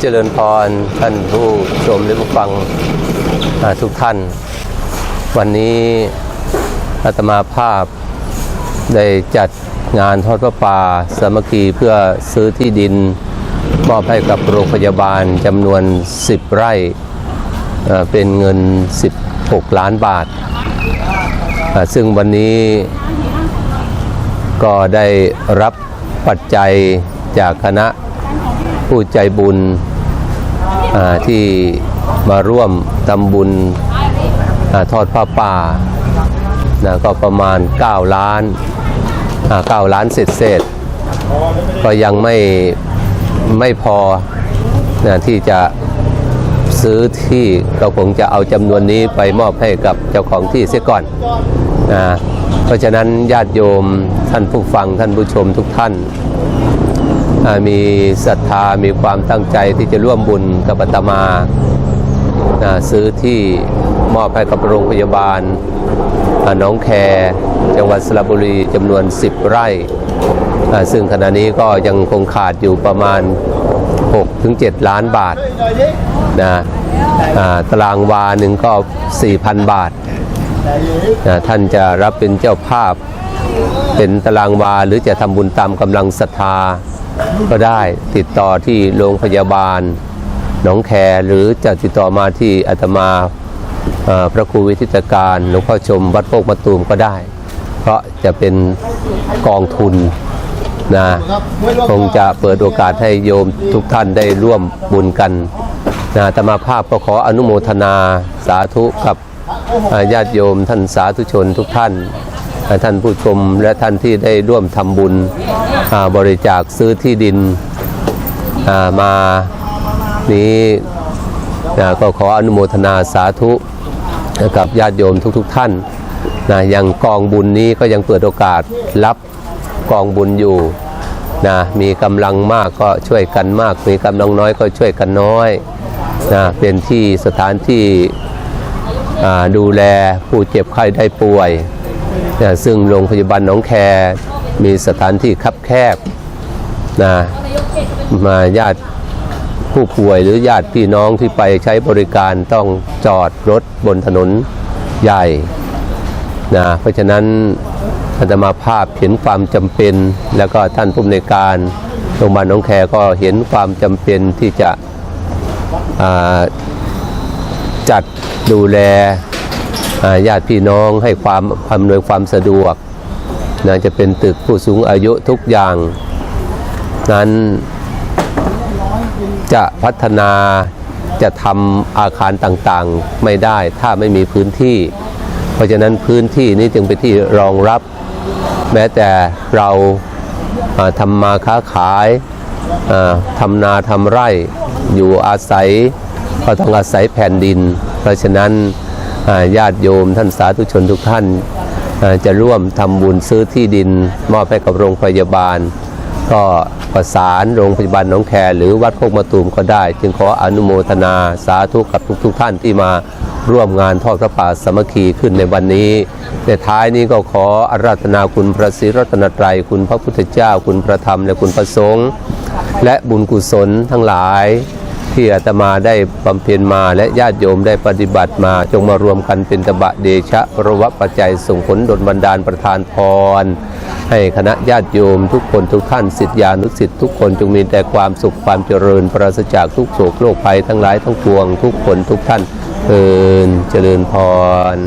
เจริญพรท่านผู้ชมและผู้ฟังทุกท่าน วันนี้อาตมาภาพได้จัดงานทอดพระป่าสามัคคีเพื่อซื้อที่ดิน มอบให้กับโรงพยาบาลจำนวน 10 ไร่เป็นเงิน 16 ล้านบาท ซึ่งวันนี้ก็ได้รับปัจจัยจากคณะ ผู้ใจบุญที่มาร่วมทำบุญอทอดผ้าป่านะก็ประมาณ 9 ล้านอ่า9ล้านเศษเศษก็ยังไม่ไม่พอนะที่จะซื้อที่ก็คงจะเอาจำนวนนี้ไปมอบให้กับเจ้าของที่เสียก่อนนะเพราะฉะนั้นญาติโยมท่านผู้ฟังท่านผู้ชมทุกท่าน มีศรัทธามีความตั้งใจที่จะร่วมบุญกับอาตมา ซื้อที่มอบให้กับโรงพยาบาลน้องแคจังหวัดสระบุรีจำนวน 10 ไร่ ซึ่งขณะนี้ก็ยังคงขาดอยู่ประมาณ 6-7 ล้านบาทนะตารางวาหนึ่งก็ 4,000 บาทนะท่านจะรับเป็นเจ้าภาพ เป็นตารางวาหรือจะทำบุญตามกำลังศรัทธา ก็ได้ติดต่อที่โรงพยาบาลหนองแคหรือจะติดต่อมาที่อาตมาพระครูวิทิตการหลวงพ่อชมวัดโคกมะตูมก็ได้ เพราะจะเป็นกองทุนนะคงจะเปิดโอกาสให้โยมทุกท่านได้ร่วมบุญกันนะอาตมาภาพก็ขออนุโมทนาสาธุกับญาติโยมท่านสาธุชนทุกท่าน ท่านผู้ชมและท่านที่ได้ร่วมทำบุญบริจาคซื้อที่ดินามานี้ก็ขออนุโมทนาสาธุกับญาติโยมทุกๆทท่านนะยังกองบุญนี้ก็ยังเปิดโอกาสรับกองบุญอยู่นะมีกำลังมากก็ช่วยกันมาก มีกำลังน้อยก็ช่วยกันน้อยนะเป็นที่สถานที่ดูแลผู้เจ็บไข้ได้ป่วย นะซึ่งโรงพยาบาลหนองแค มีสถานที่คับแคบนะมาญาติผู้ป่วยหรือญาติพี่น้องที่ไปใช้บริการต้องจอดรถบนถนนใหญ่นะเพราะฉะนั้นอาตมาภาพเห็นความจำเป็น แล้วก็ท่านผู้อำนวยการโรงพยาบาลหนองแคก็เห็นความจำเป็นที่จะจัดดูแล ญาติพี่น้องให้ความอำนวยความสะดวกนะจะเป็นตึกผู้สูงอายุทุกอย่าง นั้นจะพัฒนาจะทำอาคารต่างๆไม่ได้ถ้าไม่มีพื้นที่ เพราะฉะนั้นพื้นที่นี้จึงเป็นที่รองรับ แม้แต่เราทำมาค้าขายทำนาทำไร่อยู่อาศัยก็ต้องอาศัยแผ่นดิน เพราะฉะนั้น ญาติโยมท่านสาธุชนทุกท่านจะร่วมทำบุญซื้อที่ดินมอบให้กับโรงพยาบาล ก็ประสานโรงพยาบาลหน้องแคหรือวัดโคกมะตูมก็ได้ จึงขออนุโมทนาสาธุกับทุกๆทท่านที่มาร่วมงานทอดพระป่าสมัคคีขึ้นในวันนี้ ในท้ายนี้ก็ขออาราธนาคุณพระศรีรัตนตรัยคุณพระพุทธเจ้า คุณพระธรรมและคุณพระสงฆ์และบุญกุศลทั้งหลาย ที่อาตมาได้บำเพ็ญมาและญาติโยมได้ปฏิบัติมา จงมารวมกันเป็นตบะเดชะระวะปัจจัยส่งผลดลบันดาลประทานพร ให้คณะญาติโยมทุกคนทุกท่านสิทธิานุสิทธิ์ทุกคนจงมีแต่ความสุขความเจริญ ปราศจากทุกโศกโรคภัยทั้งหลายทั้งปวง ทุกคนทุกท่านเอินเจริญพร